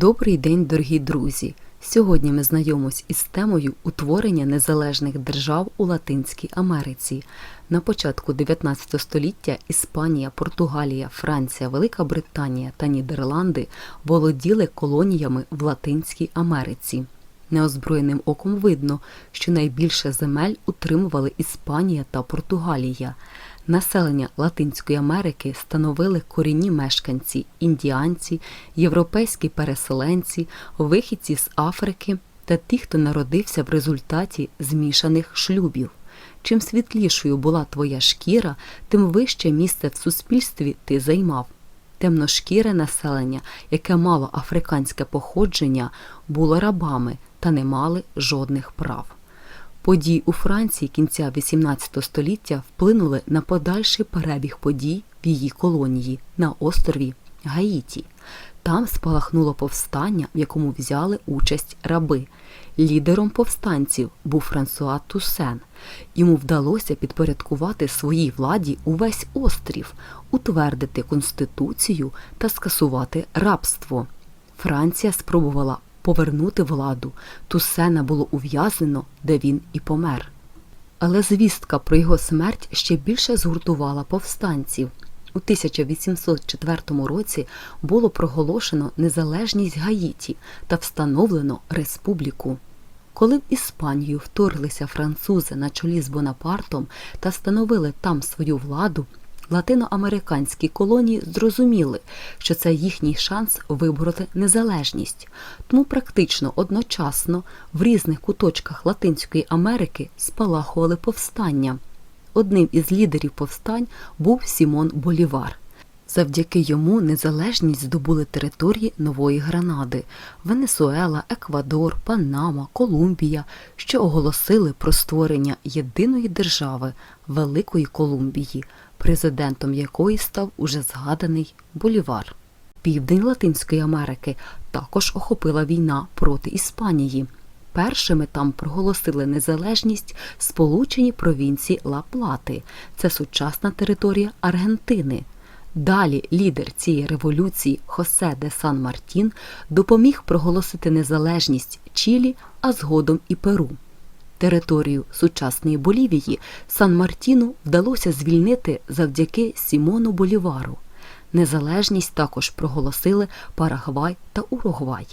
Добрий день, дорогі друзі! Сьогодні ми знайомимось із темою утворення незалежних держав у Латинській Америці. На початку 19 століття Іспанія, Португалія, Франція, Велика Британія та Нідерланди володіли колоніями в Латинській Америці. Неозброєним оком видно, що найбільше земель утримували Іспанія та Португалія. Населення Латинської Америки становили корінні мешканці, індіанці, європейські переселенці, вихідці з Африки та ті, хто народився в результаті змішаних шлюбів. Чим світлішою була твоя шкіра, тим вище місце в суспільстві ти займав. Темношкіре населення, яке мало африканське походження, було рабами та не мали жодних прав. Події у Франції кінця XVIII століття вплинули на подальший перебіг подій в її колонії на острові Гаїті. Там спалахнуло повстання, в якому взяли участь раби. Лідером повстанців був Франсуа Туссен. Йому вдалося підпорядкувати своїй владі увесь острів, утвердити конституцію та скасувати рабство. Франція спробувала повернути владу. Туссена було ув'язнено, де він і помер. Але звістка про його смерть ще більше згуртувала повстанців. У 1804 році було проголошено незалежність Гаїті та встановлено республіку. Коли в Іспанію вторглися французи на чолі з Бонапартом та встановили там свою владу, латиноамериканські колонії зрозуміли, що це їхній шанс вибороти незалежність, тому практично одночасно в різних куточках Латинської Америки спалахували повстання. Одним із лідерів повстань був Сімон Болівар. Завдяки йому незалежність здобули території Нової Гранади, Венесуела, Еквадор, Панама, Колумбія, що оголосили про створення єдиної держави Великої Колумбії, президентом якої став уже згаданий Болівар. Південь Латинської Америки також охопила війна проти Іспанії. Першими там проголосили незалежність Сполучені провінції Ла-Плати. Це сучасна територія Аргентини. Далі лідер цієї революції Хосе де Сан Мартін допоміг проголосити незалежність Чилі, а згодом і Перу. Територію сучасної Болівії Сан Мартіну вдалося звільнити завдяки Сімону Болівару. Незалежність також проголосили Парагвай та Уругвай.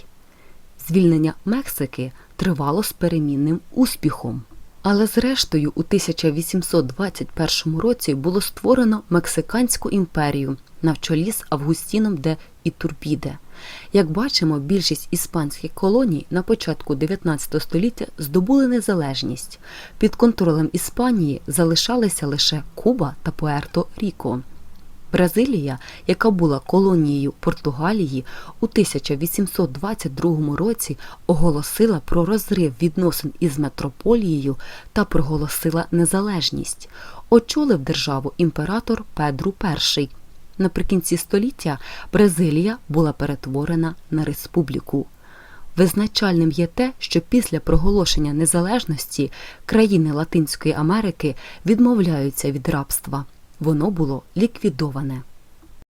Звільнення Мексики тривало з перемінним успіхом. Але зрештою у 1821 році було створено Мексиканську імперію на чолі з Августіном де Ітурбіде. Як бачимо, більшість іспанських колоній на початку 19 століття здобули незалежність. Під контролем Іспанії залишалися лише Куба та Пуерто-Ріко. Бразилія, яка була колонією Португалії, у 1822 році оголосила про розрив відносин із метрополією та проголосила незалежність. Очолив державу імператор Педру І. Наприкінці століття Бразилія була перетворена на республіку. Визначальним є те, що після проголошення незалежності країни Латинської Америки відмовляються від рабства. Воно було ліквідоване.